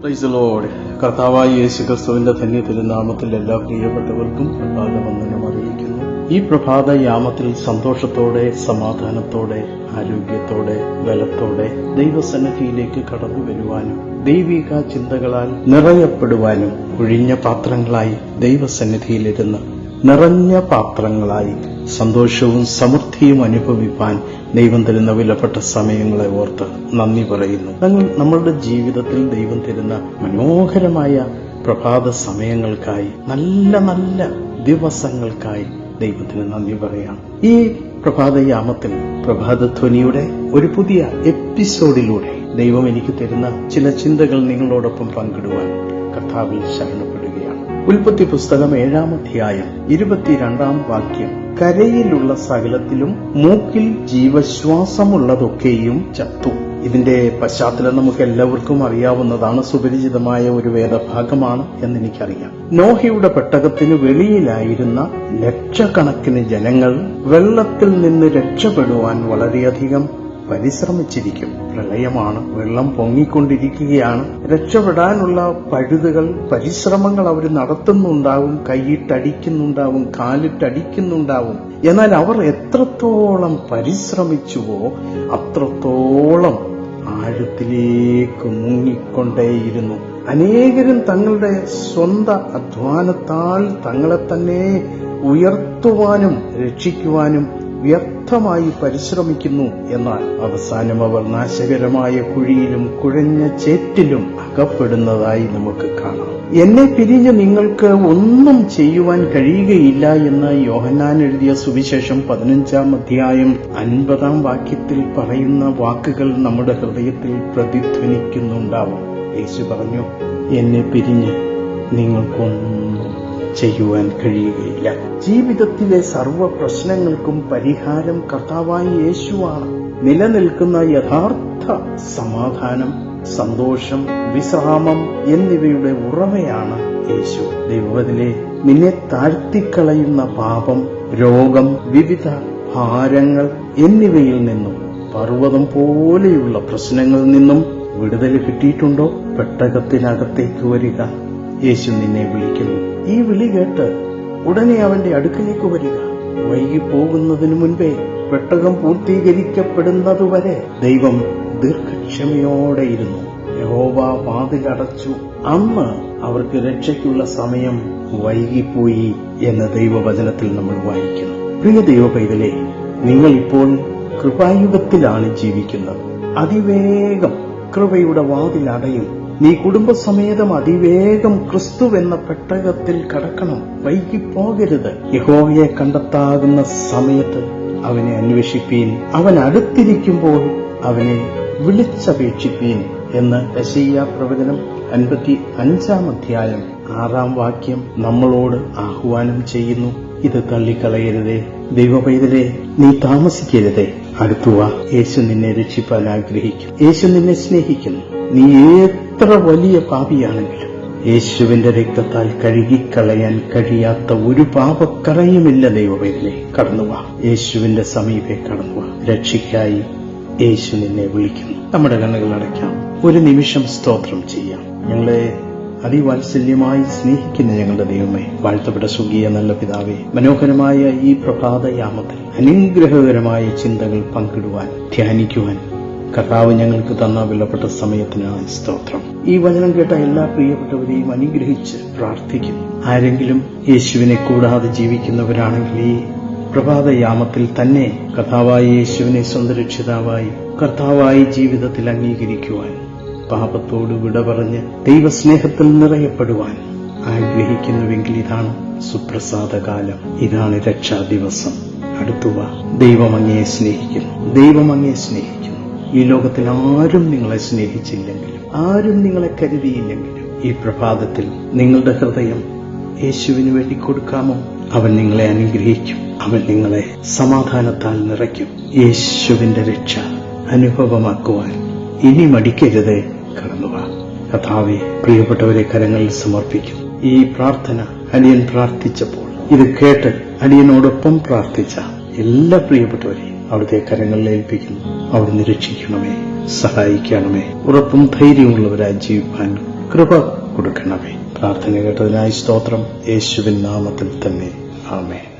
Price load കർത്താവായ യേശു ക്രിസ്തുവിന്റെ ധന്യ തിരുനാമത്തിൽ എല്ലാ പ്രിയപ്പെട്ടവർക്കും പ്രഭാത വന്ദനം അറിയിക്കുന്നു. ഈ പ്രഭാത യാമത്തിൽ സന്തോഷത്തോടെ സമാധാനത്തോടെ ആരോഗ്യത്തോടെ ബലത്തോടെ ദൈവസന്നിധിയിലേക്ക് കടന്നു വരുവാനും ദൈവിക ചിന്തകളാൽ നിറയപ്പെടുവാനും ഒഴിഞ്ഞ പാത്രങ്ങളായി ദൈവസന്നിധിയിലിരുന്ന് നിറഞ്ഞ പാത്രങ്ങളായി സന്തോഷവും സമൃദ്ധിയും അനുഭവിപ്പാൻ ദൈവം തരുന്ന വിലപ്പെട്ട സമയങ്ങളെ ഓർത്ത് നന്ദി പറയുന്നു. ഞങ്ങൾ നമ്മളുടെ ജീവിതത്തിൽ ദൈവം തരുന്ന മനോഹരമായ പ്രഭാത സമയങ്ങൾക്കായി നല്ല നല്ല ദിവസങ്ങൾക്കായി ദൈവത്തിന് നന്ദി പറയാം ഈ പ്രഭാതയാമത്തിൽ പ്രഭാതധ്വനിയുടെ ഒരു പുതിയ എപ്പിസോഡിലൂടെ ദൈവം എനിക്ക് തരുന്ന ചില ചിന്തകൾ നിങ്ങളോടൊപ്പം പങ്കിടുവാൻ കർത്താവിൽ ശരണപ്പെടുകയാണ് ഉൽപ്പത്തി പുസ്തകം ഏഴാം അധ്യായം ഇരുപത്തിരണ്ടാം വാക്യം. കരയിലുള്ള സകലത്തിലും മൂക്കിൽ ജീവശ്വാസമുള്ളതൊക്കെയും ചത്തു. ഇതിന്റെ പശ്ചാത്തലം നമുക്ക് എല്ലാവർക്കും അറിയാവുന്നതാണ് സുപരിചിതമായ ഒരു വേദഭാഗമാണ് എന്നെനിക്കറിയാം. നോഹയുടെ പെട്ടകത്തിന് വെളിയിലായിരുന്ന ലക്ഷക്കണക്കിന് ജനങ്ങൾ വെള്ളത്തിൽ നിന്ന് രക്ഷപ്പെടുവാൻ വളരെയധികം പരിശ്രമിച്ചിരിക്കും. പ്രളയമാണ്. വെള്ളം പൊങ്ങിക്കൊണ്ടിരിക്കുകയാണ്. രക്ഷപ്പെടാനുള്ള പഴുതുകൾ പരിശ്രമങ്ങൾ അവർ നടത്തുന്നുണ്ടാവും. കൈയിട്ടടിക്കുന്നുണ്ടാവും കാലിട്ടടിക്കുന്നുണ്ടാവും. എന്നാൽ അവർ എത്രത്തോളം പരിശ്രമിച്ചുവോ അത്രത്തോളം ആഴത്തിലേക്ക് മുങ്ങിക്കൊണ്ടേയിരുന്നു. അനേകരും തങ്ങളുടെ സ്വന്ത അധ്വാനത്താൽ തങ്ങളെ തന്നെ ഉയർത്തുവാനും രക്ഷിക്കുവാനും വ്യർത്ഥമായി പരിശ്രമിക്കുന്നു എന്നാൽ അവസാനം അവർ നാശകരമായ കുഴിയിലും കുഴഞ്ഞ ചേറ്റിലും അകപ്പെടുന്നതായി നമുക്ക് കാണാം. എന്നെ പിരിഞ്ഞ് നിങ്ങൾക്ക് ഒന്നും ചെയ്യുവാൻ കഴിയുകയില്ല എന്ന് യോഹന്നാൻ എഴുതിയ സുവിശേഷം പതിനഞ്ചാം അധ്യായം അൻപതാം വാക്യത്തിൽ പറയുന്ന വാക്കുകൾ നമ്മുടെ ഹൃദയത്തിൽ പ്രതിധ്വനിക്കുന്നുണ്ടാവും. യേശു പറഞ്ഞു എന്നെ പിരിഞ്ഞ് നിങ്ങൾക്കൊന്നും ചെയ്യുവാൻ കഴിയുകയില്ല. ജീവിതത്തിലെ സർവ പ്രശ്നങ്ങൾക്കും പരിഹാരം കർത്താവായി യേശുവാണ്. നിലനിൽക്കുന്ന യഥാർത്ഥ സമാധാനം സന്തോഷം വിശ്രാമം എന്നിവയുടെ ഉറവയാണ് യേശു. ദൈവത്തിലെ നിന്നെ താഴ്ത്തിക്കളയുന്ന പാപം രോഗം വിവിധ ഭാരങ്ങൾ എന്നിവയിൽ നിന്നും പർവതം പോലെയുള്ള പ്രശ്നങ്ങളിൽ നിന്നും വിടുതൽ കിട്ടിയിട്ടുണ്ടോ? പെട്ടകത്തിനകത്തേക്ക് വരിക. യേശു നിന്നെ വിളിക്കുന്നു. ഈ വിളി കേട്ട് ഉടനെ അവന്റെ അടുക്കിലേക്ക് വരിക. വൈകി പോകുന്നതിനു മുൻപേ പെട്ടകം പൂർത്തീകരിക്കപ്പെടുന്നതുവരെ ദൈവം ദീർഘക്ഷമയോടെയിരുന്നു യഹോവ വാതിലടച്ചു അന്ന് അവർക്ക് രക്ഷയ്ക്കുള്ള സമയം വൈകിപ്പോയി എന്ന ദൈവവചനത്തിൽ നമ്മൾ വായിക്കുന്നു. പ്രിയ ദൈവ പൈതലെ നിങ്ങൾ ഇപ്പോൾ കൃപായുഗത്തിലാണ് ജീവിക്കുന്നത്. അതിവേഗം കൃപയുടെ വാതിലടയും നീ കുടുംബസമേതം അതിവേഗം ക്രിസ്തു എന്ന പെട്ടകത്തിൽ കടക്കണം. വൈകിപ്പോകരുത് യഹോവയെ കണ്ടെത്താകുന്ന സമയത്ത് അവനെ അന്വേഷിപ്പീൻ. അവൻ അടുത്തിരിക്കുമ്പോൾ അവനെ വിളിച്ചപേക്ഷിപ്പീൻ എന്ന് രശയ്യ പ്രവചനം അൻപത്തി അഞ്ചാം അധ്യായം ആറാം വാക്യം നമ്മളോട് ആഹ്വാനം ചെയ്യുന്നു. ഇത് തള്ളിക്കളയരുതേ. ദൈവപൈതലെ നീ താമസിക്കരുതേ. അടുത്തുവാ. യേശു നിന്നെ രക്ഷിപ്പാൻ ആഗ്രഹിക്കും. യേശു നിന്നെ സ്നേഹിക്കുന്നു നീ എത്ര വലിയ പാപിയാണെങ്കിലും യേശുവിന്റെ രക്തത്താൽ കഴുകിക്കളയാൻ കഴിയാത്ത ഒരു പാപക്കറയുമില്ല ദൈവവേദനെ കടന്നുവാ യേശുവിന്റെ സമീപേ കടന്നുവാ രക്ഷയ്ക്കായി യേശു നിന്നെ വിളിക്കുന്നു. നമ്മുടെ കണ്ണുകൾ അടയ്ക്കാം. ഒരു നിമിഷം സ്തോത്രം ചെയ്യാം. ഞങ്ങളെ അതിവാത്സല്യമായി സ്നേഹിക്കുന്ന ഞങ്ങളുടെ ദൈവമേ വാഴ്ത്തപ്പെട്ട സുഖിയ നല്ല പിതാവേ മനോഹരമായ ഈ പ്രഭാതയാമത്തിൽ അനുഗ്രഹകരമായ ചിന്തകൾ പങ്കിടുവാൻ ധ്യാനിക്കുവാൻ കർത്താവ് ഞങ്ങൾക്ക് തന്ന വിലപ്പെട്ട സമയത്തിനാണ് സ്തോത്രം. ഈ വചനം കേട്ട എല്ലാ പ്രിയപ്പെട്ടവരെയും അനുഗ്രഹിച്ച് പ്രാർത്ഥിക്കുന്നു. ആരെങ്കിലും യേശുവിനെ കൂടാതെ ജീവിക്കുന്നവരാണെങ്കിൽ ഈ പ്രഭാതയാമത്തിൽ തന്നെ കർത്താവായ യേശുവിനെ സ്വന്തം രക്ഷിതാവായി കർത്താവായി ജീവിതത്തിൽ അംഗീകരിക്കുവാൻ പാപത്തോട് വിട പറഞ്ഞ് ദൈവസ്നേഹത്തിൽ നിറയപ്പെടുവാൻ ആഗ്രഹിക്കുന്നുവെങ്കിൽ ഇതാണ് സുപ്രസാദകാലം. ഇതാണ് രക്ഷാ ദിവസം. അടുത്തുവ. ദൈവം അങ്ങയെ സ്നേഹിക്കുന്നു. ദൈവം അങ്ങയെ സ്നേഹിക്കുന്നു. ഈ ലോകത്തിൽ ആരും നിങ്ങളെ സ്നേഹിച്ചില്ലെങ്കിലും ആരും നിങ്ങളെ കരുതിയില്ലെങ്കിലും ഈ പ്രഭാതത്തിൽ നിങ്ങളുടെ ഹൃദയം യേശുവിന് വേണ്ടി കൊടുക്കാമോ? അവൻ നിങ്ങളെ അനുഗ്രഹിക്കും. അവൻ നിങ്ങളെ സമാധാനത്താൽ നിറയ്ക്കും. യേശുവിന്റെ രക്ഷ അനുഭവമാക്കുവാൻ ഇനി മടിക്കരുത്. കടന്നുവാ കഥാവെ പ്രിയപ്പെട്ടവരെ കരങ്ങളിൽ സമർപ്പിക്കും. ഈ പ്രാർത്ഥന അടിയൻ പ്രാർത്ഥിച്ചപ്പോൾ ഇത് കേട്ട് അടിയനോടൊപ്പം പ്രാർത്ഥിച്ച എല്ലാ പ്രിയപ്പെട്ടവരെയും അവിടുത്തെ കരങ്ങളിൽ ഏൽപ്പിക്കുന്നു. അവിടുന്ന് രക്ഷിക്കണമേ സഹായിക്കണമേ. ഉറപ്പും ധൈര്യമുള്ളവരായി ജീവിക്കാൻ കൃപ കൊടുക്കണമേ. പ്രാർത്ഥന കേട്ടതിനായി സ്തോത്രം. യേശുവിൻ നാമത്തിൽ തന്നെ. ആമേൻ.